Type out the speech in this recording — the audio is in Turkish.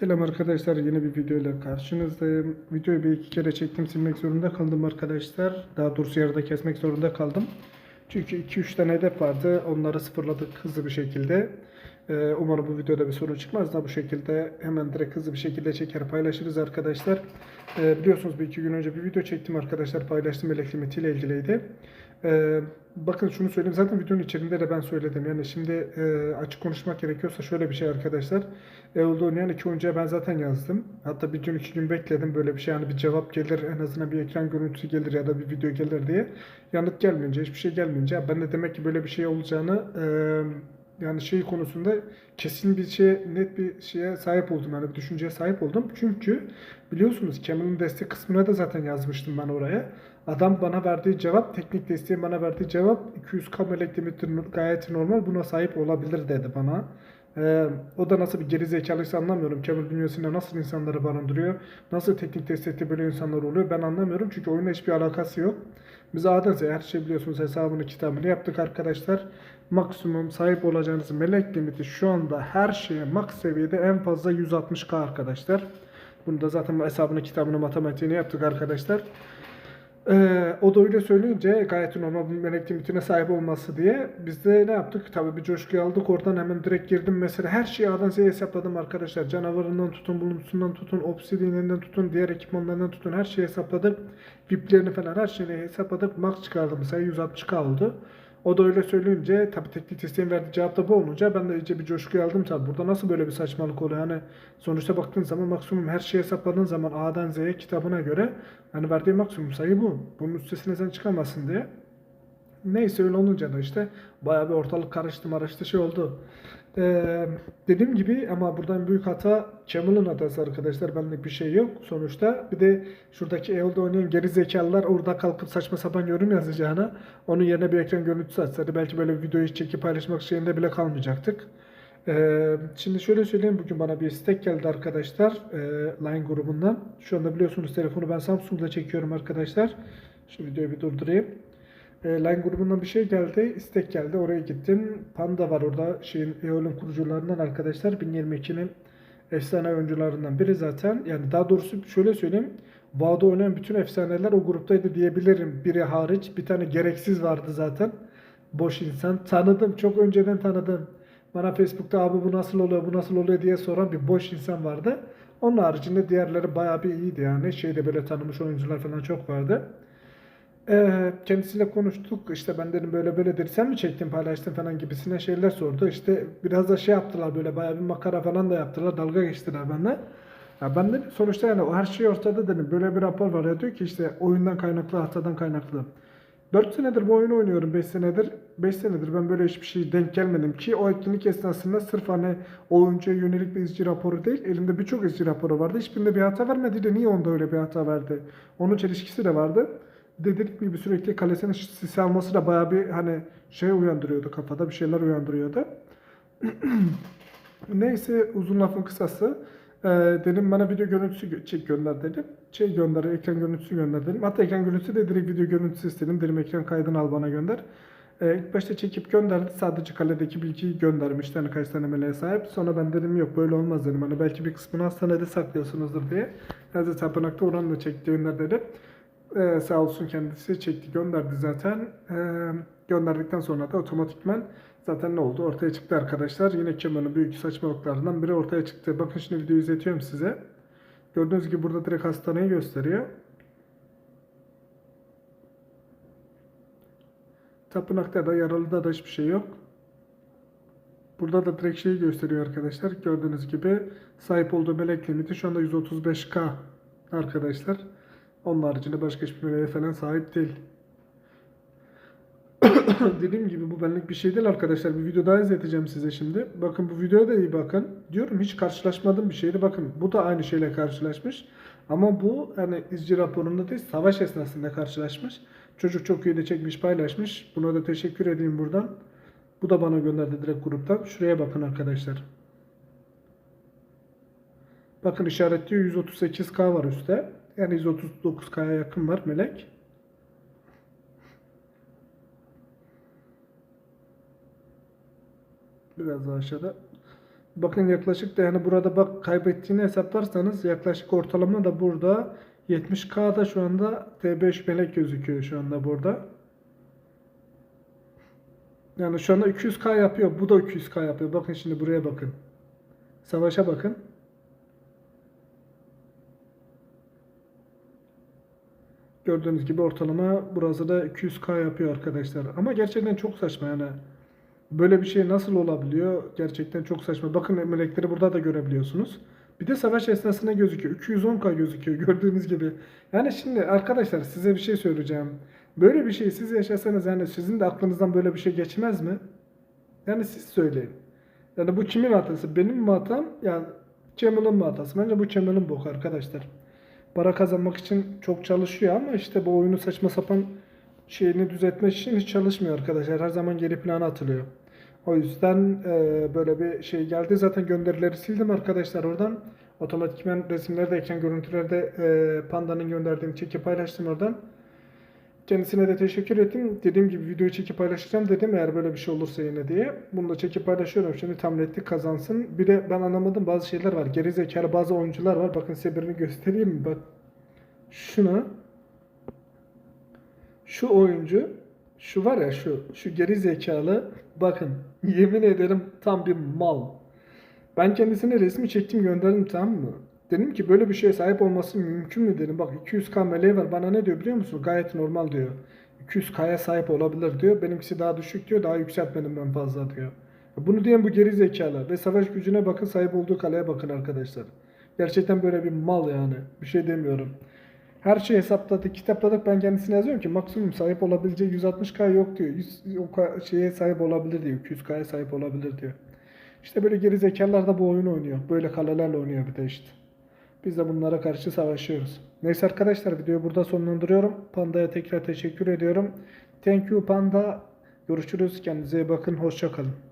Selam arkadaşlar yeni bir video ile karşınızdayım. Videoyu bir iki kere çektim silmek zorunda kaldım arkadaşlar. Daha doğrusu yarıda kesmek zorunda kaldım. Çünkü 2-3 tane hedef vardı. Onları sıfırladık hızlı bir şekilde. Ee, umarım bu videoda bir sorun çıkmaz da bu şekilde hemen direkt hızlı bir şekilde çeker paylaşırız arkadaşlar. Ee, biliyorsunuz bir iki gün önce bir video çektim arkadaşlar paylaştım melek limitiyle ilgiliydi. Ee, bakın şunu söyleyeyim zaten videonun içerisinde de ben söyledim yani şimdi e, açık konuşmak gerekiyorsa şöyle bir şey arkadaşlar. Eol'da oynayan iki oyuncuya ben zaten yazdım. Hatta bir gün iki gün bekledim böyle bir şey yani bir cevap gelir en azından bir ekran görüntüsü gelir ya da bir video gelir diye. Yanıt gelmeyince hiçbir şey gelmeyince ben de demek ki böyle bir şey olacağını e, yani şey konusunda kesin bir şeye net bir şeye sahip oldum yani bir düşünceye sahip oldum. Çünkü biliyorsunuz Kemal'in destek kısmına da zaten yazmıştım ben oraya. Adam bana verdiği cevap, teknik desteğin bana verdiği cevap 200k melek gayet normal buna sahip olabilir dedi bana. Ee, o da nasıl bir geri zekalıysa anlamıyorum. Kemal bünyesinde nasıl insanları barındırıyor, nasıl teknik destekte böyle insanlar oluyor ben anlamıyorum. Çünkü oyunla hiçbir alakası yok. Biz A'dan Z'ye her şey biliyorsunuz hesabını kitabını yaptık arkadaşlar. Maksimum sahip olacağınız melek limiti şu anda her şeye max seviyede en fazla 160k arkadaşlar. Bunu da zaten hesabını kitabını matematiğini yaptık arkadaşlar. Ee, o da öyle söyleyince gayet normal bir melek limitine sahip olması diye biz de ne yaptık? Tabii bir coşkuyu aldık oradan hemen direkt girdim mesela her şeyi A'dan Z'ye hesapladım arkadaşlar. Canavarından tutun, buluntusundan tutun, obsidianinden tutun, diğer ekipmanlarından tutun her şeyi hesapladık. VIP'lerini falan her şeyini hesapladık. Max çıkardım mesela 160k oldu. O da öyle söyleyince tabii teknik testeğin verdiği cevap da bu olunca ben de iyice bir coşkuyu aldım tabii. Burada nasıl böyle bir saçmalık oluyor? Hani sonuçta baktığın zaman maksimum her şeyi hesapladığın zaman A'dan Z'ye kitabına göre hani verdiği maksimum sayı bu. Bunun üstesine sen çıkamazsın diye. Neyse öyle olunca da işte bayağı bir ortalık karıştı maraştı şey oldu. Ee, dediğim gibi ama buradan büyük hata Kemal'ın hatası arkadaşlar. Benlik bir şey yok sonuçta. Bir de şuradaki Eol'da oynayan geri zekalılar orada kalkıp saçma sapan yorum yazacağına onun yerine bir ekran görüntüsü açsaydı belki böyle bir videoyu çekip paylaşmak şeyinde bile kalmayacaktık. Ee, şimdi şöyle söyleyeyim bugün bana bir istek geldi arkadaşlar e, Line grubundan. Şu anda biliyorsunuz telefonu ben Samsung'da çekiyorum arkadaşlar. Şu videoyu bir durdurayım. E, Line grubundan bir şey geldi, istek geldi. Oraya gittim. Panda var orada şeyin EOL'un kurucularından arkadaşlar. 1022'nin efsane oyuncularından biri zaten. Yani daha doğrusu şöyle söyleyeyim. WoW'da oynayan bütün efsaneler o gruptaydı diyebilirim. Biri hariç. Bir tane gereksiz vardı zaten. Boş insan. Tanıdım. Çok önceden tanıdım. Bana Facebook'ta abi bu nasıl oluyor, bu nasıl oluyor diye soran bir boş insan vardı. Onun haricinde diğerleri bayağı bir iyiydi yani. Şeyde böyle tanımış oyuncular falan çok vardı. Ee, kendisiyle konuştuk. İşte ben dedim böyle böyle dedi. Sen mi çektin paylaştın falan gibisine şeyler sordu. İşte biraz da şey yaptılar böyle bayağı bir makara falan da yaptılar. Dalga geçtiler benden. Ya ben de sonuçta yani her şey ortada dedim. Böyle bir rapor var ya diyor ki işte oyundan kaynaklı, hatadan kaynaklı. 4 senedir bu oyunu oynuyorum 5 senedir. 5 senedir ben böyle hiçbir şey denk gelmedim ki o etkinlik esnasında sırf hani oyuncuya yönelik bir izci raporu değil elimde birçok izci raporu vardı. Hiçbirinde bir hata vermedi de niye onda öyle bir hata verdi? Onun çelişkisi de vardı. Dediğim gibi sürekli kalesinin sisi alması da bayağı bir hani şey uyandırıyordu kafada bir şeyler uyandırıyordu. Neyse uzun lafın kısası. Ee, dedim bana video görüntüsü gö- çek gönder dedim. Şey gönder, ekran görüntüsü gönder dedim. Hatta ekran görüntüsü de direkt video görüntüsü istedim. Dedim ekran kaydını al bana gönder. Ee, ilk başta çekip gönderdi. Sadece kaledeki bilgiyi göndermişti. Hani kaç tane meleğe sahip. Sonra ben dedim yok böyle olmaz dedim. Hani belki bir kısmını hastanede saklıyorsunuzdur diye. Yazı tapınakta oranla çekti gönder dedim. Ee, sağ olsun kendisi çekti gönderdi zaten. Ee, gönderdikten sonra da otomatikmen zaten ne oldu ortaya çıktı arkadaşlar. Yine Kemal'in büyük saçmalıklarından biri ortaya çıktı. Bakın şimdi videoyu izletiyorum size. Gördüğünüz gibi burada direkt hastaneyi gösteriyor. Tapınakta da yaralıda da hiçbir şey yok. Burada da direkt şeyi gösteriyor arkadaşlar. Gördüğünüz gibi sahip olduğu melek limiti şu anda 135k arkadaşlar. Onun haricinde başka hiçbir meleğe falan sahip değil. Dediğim gibi bu benlik bir şey değil arkadaşlar. Bir video daha izleteceğim size şimdi. Bakın bu videoya da iyi bakın. Diyorum hiç karşılaşmadığım bir şeydi. Bakın bu da aynı şeyle karşılaşmış. Ama bu hani izci raporunda değil savaş esnasında karşılaşmış. Çocuk çok iyi de çekmiş paylaşmış. Buna da teşekkür edeyim buradan. Bu da bana gönderdi direkt gruptan. Şuraya bakın arkadaşlar. Bakın işaretliyor 138k var üstte. Yani 139k'ya yakın var melek. Biraz daha aşağıda. Bakın yaklaşık da yani burada bak kaybettiğini hesaplarsanız yaklaşık ortalama da burada 70K'da şu anda T5 melek gözüküyor şu anda burada. Yani şu anda 200K yapıyor. Bu da 200K yapıyor. Bakın şimdi buraya bakın. Savaşa bakın. Gördüğünüz gibi ortalama burası da 200K yapıyor arkadaşlar. Ama gerçekten çok saçma yani. Böyle bir şey nasıl olabiliyor? Gerçekten çok saçma. Bakın melekleri burada da görebiliyorsunuz. Bir de savaş esnasında gözüküyor. 210K gözüküyor gördüğünüz gibi. Yani şimdi arkadaşlar size bir şey söyleyeceğim. Böyle bir şey siz yaşasanız yani sizin de aklınızdan böyle bir şey geçmez mi? Yani siz söyleyin. Yani bu kimin hatası? Benim mi hatam? Yani Kemal'ın mı hatası? Bence bu Kemal'ın boku arkadaşlar. Para kazanmak için çok çalışıyor ama işte bu oyunu saçma sapan şeyini düzeltmek için hiç çalışmıyor arkadaşlar. Her zaman geri plana atılıyor. O yüzden e, böyle bir şey geldi. Zaten gönderileri sildim arkadaşlar oradan. Otomatikman resimlerde, ekran görüntülerde e, Panda'nın gönderdiğini çekip paylaştım oradan. Kendisine de teşekkür ettim. Dediğim gibi videoyu çekip paylaşacağım dedim eğer böyle bir şey olursa yine diye. Bunu da çekip paylaşıyorum. Şimdi tam netlik kazansın. Bir de ben anlamadım bazı şeyler var. Geri zekalı bazı oyuncular var. Bakın size birini göstereyim mi? Bak şuna şu oyuncu şu var ya şu şu geri bakın yemin ederim tam bir mal. Ben kendisine resmi çektim gönderdim tamam mı? Dedim ki böyle bir şeye sahip olması mümkün mü dedim. Bak 200k meleği var bana ne diyor biliyor musun? Gayet normal diyor. 200k'ya sahip olabilir diyor. Benimkisi daha düşük diyor. Daha yükseltmedim ben fazla diyor. Bunu diyen bu geri zekalı. Ve savaş gücüne bakın sahip olduğu kaleye bakın arkadaşlar. Gerçekten böyle bir mal yani. Bir şey demiyorum. Her şeyi hesapladık, kitapladık. Ben kendisine yazıyorum ki maksimum sahip olabileceği 160k yok diyor. 100 o şeye sahip olabilir diyor. 200k'ya sahip olabilir diyor. İşte böyle geri zekalılar da bu oyunu oynuyor. Böyle kalelerle oynuyor bir de işte. Biz de bunlara karşı savaşıyoruz. Neyse arkadaşlar videoyu burada sonlandırıyorum. Panda'ya tekrar teşekkür ediyorum. Thank you Panda. Görüşürüz. Kendinize iyi bakın. Hoşça kalın.